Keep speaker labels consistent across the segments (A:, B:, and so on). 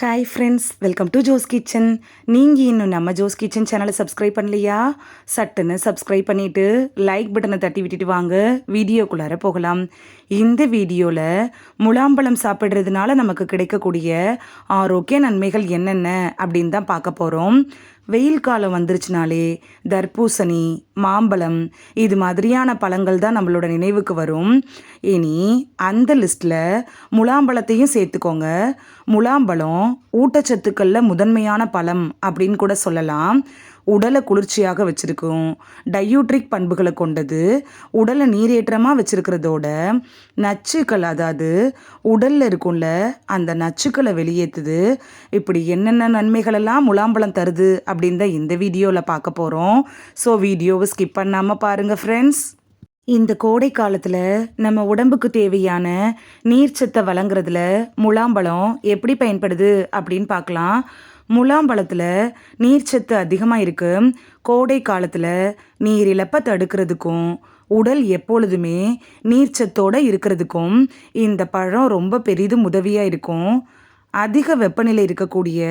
A: Hi friends welcome to Jo's kitchen நீங்கள் இன்னும் நம்ம ஜோஸ் கிச்சன் சேனலை சப்ஸ்கிரைப் பண்ணலையா? சட்டுன்னு சப்ஸ்கிரைப் பண்ணிவிட்டு லைக் பட்டனை தட்டி விட்டுட்டு வாங்க. வீடியோக்குள்ளார போகலாம். இந்த வீடியோவில் முலாம்பழம் சாப்பிட்றதுனால நமக்கு கிடைக்கக்கூடிய ஆரோக்கிய நன்மைகள் என்னென்ன அப்படின்னு தான் பார்க்க போகிறோம் வெயில் காலம் வந்துருச்சுனாலே தர்பூசணி மாம்பழம் இது மாதிரியான பழங்கள் தான் நம்மளோட நினைவுக்கு வரும். இனி அந்த லிஸ்ட்டில் முலாம்பழத்தையும் சேர்த்துக்கோங்க. முலாம்பழம் ஊட்டச்சத்துக்களில் முதன்மையான பழம் அப்படின்னு கூட சொல்லலாம். உடலை குளிர்ச்சியாக வச்சுருக்கும். டையூட்ரிக் பண்புகளை கொண்டது உடலை நீரேற்றமாக வச்சுருக்கிறதோட நச்சுக்கள் அதாவது உடலில் இருக்கும்ல அந்த நச்சுக்களை வெளியேற்றுது இப்படி என்னென்ன நன்மைகளெல்லாம் முலாம்பழம் தருது அப்படின்னு தான் இந்த வீடியோவில் பார்க்க போகிறோம் ஸோ வீடியோவை ஸ்கிப் பண்ணாமல் பாருங்கள் ஃப்ரெண்ட்ஸ் இந்த கோடை காலத்தில் நம்ம உடம்புக்கு தேவையான நீர்ச்சத்தை வழங்குறதுல முலாம்பழம் எப்படி பயன்படுது அப்படின்னு பார்க்கலாம். முலாம்பழத்தில் நீர்ச்சத்து அதிகமாக இருக்கு. கோடை காலத்தில் நீர் இழப்பை தடுக்கிறதுக்கும் உடல் எப்பொழுதுமே நீர்ச்சத்தோடு இருக்கிறதுக்கும் இந்த பழம் ரொம்ப பெரிதும் உதவியாக இருக்கும். அதிக வெப்பநிலை இருக்கக்கூடிய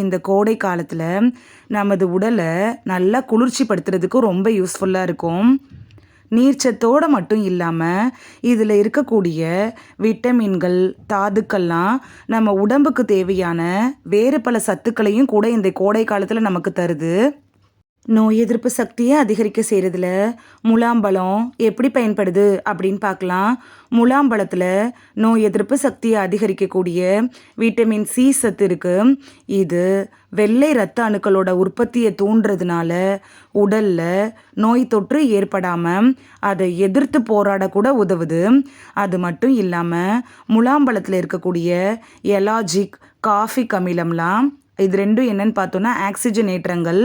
A: இந்த கோடை காலத்தில் நமது உடலை நல்லா குளிர்ச்சிப்படுத்துறதுக்கும் ரொம்ப யூஸ்ஃபுல்லாக இருக்கும். நீர்ச்சத்தோடு மட்டும் இல்லாமல் இதில் இருக்கக்கூடிய விட்டமின்கள் தாதுக்கள்லாம் நம்ம உடம்புக்கு தேவையான வேறு பல சத்துக்களையும் கூட இந்த கோடை காலத்தில் நமக்கு தருது. நோய் எதிர்ப்பு சக்தியை அதிகரிக்க செய்கிறதுல முலாம்பழம் எப்படி பயன்படுது அப்படின்னு பார்க்கலாம். முலாம்பழத்தில் நோய் எதிர்ப்பு சக்தியை அதிகரிக்கக்கூடிய விட்டமின் சி சத்து இருக்குது இது வெள்ளை இரத்த அணுக்களோட உற்பத்தியை தூண்டுறதுனால உடலில் நோய் தொற்று ஏற்படாமல் அதை எதிர்த்து போராடக்கூட உதவுது. அது மட்டும் இல்லாமல் முலாம்பழத்தில் இருக்கக்கூடிய எலாஜிக் காஃபிக் அமிலம்லாம் இது ரெண்டும் என்னன்னு பார்த்தோன்னா ஆக்சிஜனேற்றங்கள்.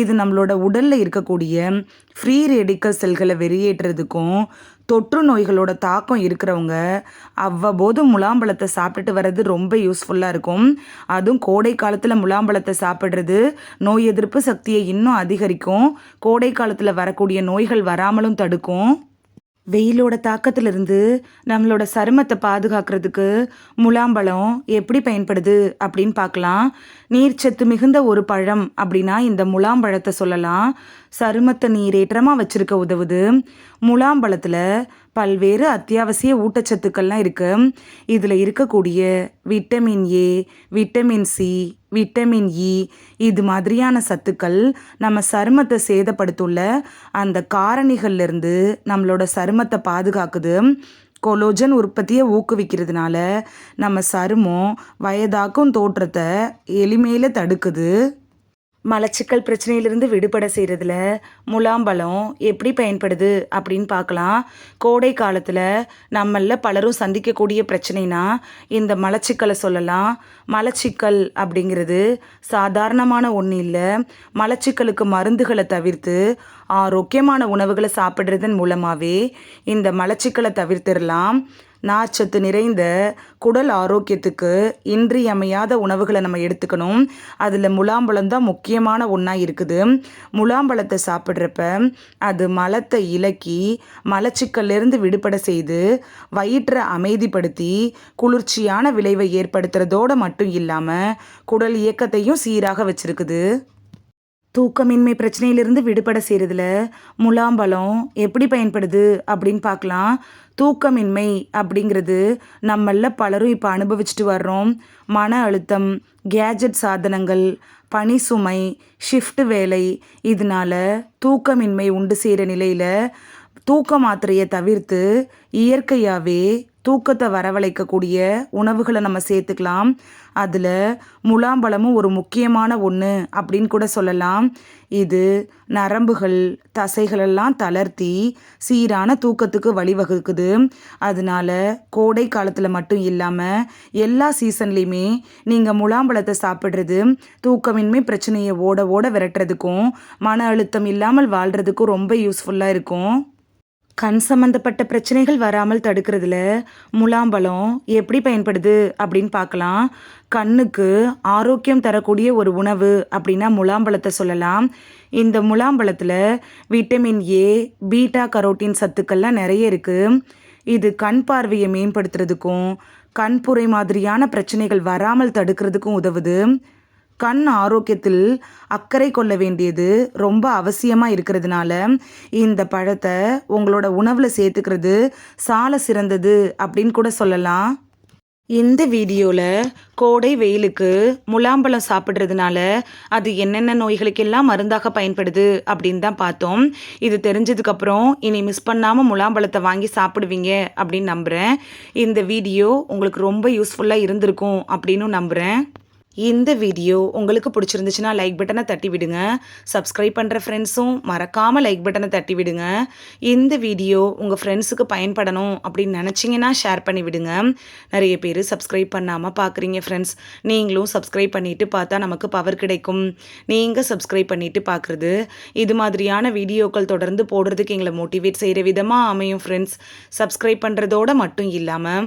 A: இது நம்மளோட உடலில் இருக்கக்கூடிய ஃப்ரீ ரெடிக்கல் செல்களை வெளியேற்றுறதுக்கும் தொற்று நோய்களோட தாக்கம் இருக்கிறவங்க அவ்வப்போது முலாம்பழத்தை சாப்பிட்டுட்டு வர்றது ரொம்ப யூஸ்ஃபுல்லாக இருக்கும். அதுவும் கோடை காலத்தில் முலாம்பழத்தை சாப்பிட்றது நோய் எதிர்ப்பு சக்தியை இன்னும் அதிகரிக்கும். கோடை காலத்தில் வரக்கூடிய நோய்கள் வராமலும் தடுக்கும். வெயிலோட தாக்கத்திலிருந்து நம்மளோட சருமத்தை பாதுகாக்கிறதுக்கு முலாம்பழம் எப்படி பயன்படுது அப்படின்னு பார்க்கலாம். நீர்ச்சத்து மிகுந்த ஒரு பழம் அப்படின்னா இந்த முலாம்பழத்தை சொல்லலாம். சருமத்தை நீரேற்றமாக வச்சுருக்க உதவுது. முலாம்பழத்தில் பல்வேறு அத்தியாவசிய ஊட்டச்சத்துக்கள்லாம் இருக்குது இதில் இருக்கக்கூடிய vitamin A vitamin C vitamin E இது மாதிரியான சத்துக்கள் நம்ம சருமத்தை சேதப்படுத்துள்ள அந்த காரணிகள்லேருந்து நம்மளோட சருமத்தை பாதுகாக்குது. கொலோஜன் உற்பத்தியை ஊக்குவிக்கிறதுனால நம்ம சருமம் வயதாக்கும் தோற்றத்தை எளிமையில் தடுக்குது. மலச்சிக்கல் பிரச்சனையிலிருந்து விடுபட செய்கிறதுல முலாம்பழம் எப்படி பயன்படுது அப்படின்னு பார்க்கலாம். கோடை காலத்தில் நம்மளில் பலரும் சந்திக்கக்கூடிய பிரச்சனைனா இந்த மலச்சிக்கலை சொல்லலாம். மலச்சிக்கல் அப்படிங்கிறது சாதாரணமான ஒன்று இல்லை. மலச்சிக்கலுக்கு மருந்துகளை தவிர்த்து ஆரோக்கியமான உணவுகளை சாப்பிட்றதன் மூலமாகவே இந்த மலச்சிக்கலை தவிர்த்திடலாம். நார்ச்சத்து நிறைந்த குடல் ஆரோக்கியத்துக்கு இன்றியமையாத உணவுகளை நம்ம எடுத்துக்கணும். அதில் முலாம்பழம் தான் முக்கியமான ஒன்றா இருக்குது. முலாம்பழத்தை சாப்பிட்றப்ப அது மலத்தை இலக்கி மலச்சிக்கல்லேருந்து விடுபட செய்து வயிற்றை அமைதிப்படுத்தி குளிர்ச்சியான விளைவை ஏற்படுத்துறதோடு மட்டும் இல்லாமல் குடல் இயக்கத்தையும் சீராக வச்சுருக்குது. தூக்கமின்மை பிரச்சனையிலிருந்து விடுபட செய்கிறதுல முலாம்பழம் எப்படி பயன்படுது அப்படின்னு பார்க்கலாம். தூக்கமின்மை அப்படிங்கிறது நம்மளில் பலரும் இப்போ அனுபவிச்சுட்டு வர்றோம். மன அழுத்தம் கேஜெட் சாதனங்கள் பனி சுமை ஷிஃப்ட் வேலை இதனால் தூக்கமின்மை உண்டு செய்கிற நிலையில் தூக்க மாத்திரையை தவிர்த்து இயற்கையாகவே தூக்கத்தை வரவழைக்கக்கூடிய உணவுகளை நம்ம சேர்த்துக்கலாம். அதில் முலாம்பழமும் ஒரு முக்கியமான ஒன்று அப்படின்னு கூட சொல்லலாம். இது நரம்புகள் தசைகளெல்லாம் தளர்த்தி சீரான தூக்கத்துக்கு வழிவகுக்குது. அதனால கோடை காலத்தில் மட்டும் இல்லாமல் எல்லா சீசன்லேயுமே நீங்கள் முலாம்பழத்தை சாப்பிட்றது தூக்கமின்மை பிரச்சனையை ஓட ஓட விரட்டுறதுக்கும் மன அழுத்தம் இல்லாமல் வாழ்கிறதுக்கும் ரொம்ப யூஸ்ஃபுல்லாக இருக்கும். கண் சம்மந்தப்பட்ட பிரச்சனைகள் வராமல் தடுக்கிறதுல முலாம்பழம் எப்படி பயன்படுது அப்படின்னு பார்க்கலாம். கண்ணுக்கு ஆரோக்கியம் தரக்கூடிய ஒரு உணவு அப்படின்னா முலாம்பழத்தை சொல்லலாம். இந்த முலாம்பழத்தில் விட்டமின் ஏ பீட்டா கரோட்டின் சத்துக்கள்லாம் நிறைய இருக்குது இது கண் பார்வையை மேம்படுத்துறதுக்கும் கண்புரை மாதிரியான பிரச்சனைகள் வராமல் தடுக்கிறதுக்கும் உதவுது. கண் ஆரோக்கியத்தில் அக்கறை கொள்ள வேண்டியது ரொம்ப அவசியமாக இருக்கிறதுனால இந்த பழத்தை உங்களோட உணவில் சேர்த்துக்கிறது சால சிறந்தது அப்படின்னு கூட சொல்லலாம். இந்த வீடியோவில் கோடை வெயிலுக்கு முலாம்பழம் சாப்பிட்றதுனால அது என்னென்ன நோய்களுக்கெல்லாம் மருந்தாக பயன்படுது அப்படின்னு தான் பார்த்தோம். இது தெரிஞ்சதுக்கப்புறம் இனி மிஸ் பண்ணாமல் முலாம்பழத்தை வாங்கி சாப்பிடுவீங்க அப்படின்னு நம்புகிறேன் இந்த வீடியோ உங்களுக்கு ரொம்ப யூஸ்ஃபுல்லாக இருந்திருக்கும் அப்படின்னு நம்புகிறேன் இந்த வீடியோ உங்களுக்கு பிடிச்சிருந்துச்சுன்னா லைக் பட்டனை தட்டி விடுங்க. சப்ஸ்கிரைப் பண்ணுற ஃப்ரெண்ட்ஸும் மறக்காமல் லைக் பட்டனை தட்டி விடுங்க. இந்த வீடியோ உங்கள் ஃப்ரெண்ட்ஸுக்கு பயன்படணும் அப்படின்னு நினச்சிங்கன்னா ஷேர் பண்ணி விடுங்க. நிறைய பேர் சப்ஸ்கிரைப் பண்ணாமல் பார்க்குறீங்க ஃப்ரெண்ட்ஸ் நீங்களும் சப்ஸ்கிரைப் பண்ணிவிட்டு பார்த்தா நமக்கு பவர் கிடைக்கும். நீங்கள் சப்ஸ்கிரைப் பண்ணிவிட்டு பார்க்குறது இது மாதிரியான வீடியோக்கள் தொடர்ந்து போடுறதுக்கு எங்களை மோட்டிவேட் செய்கிற விதமாக அமையும் ஃப்ரெண்ட்ஸ் சப்ஸ்கிரைப் பண்ணுறதோட மட்டும் இல்லாமல்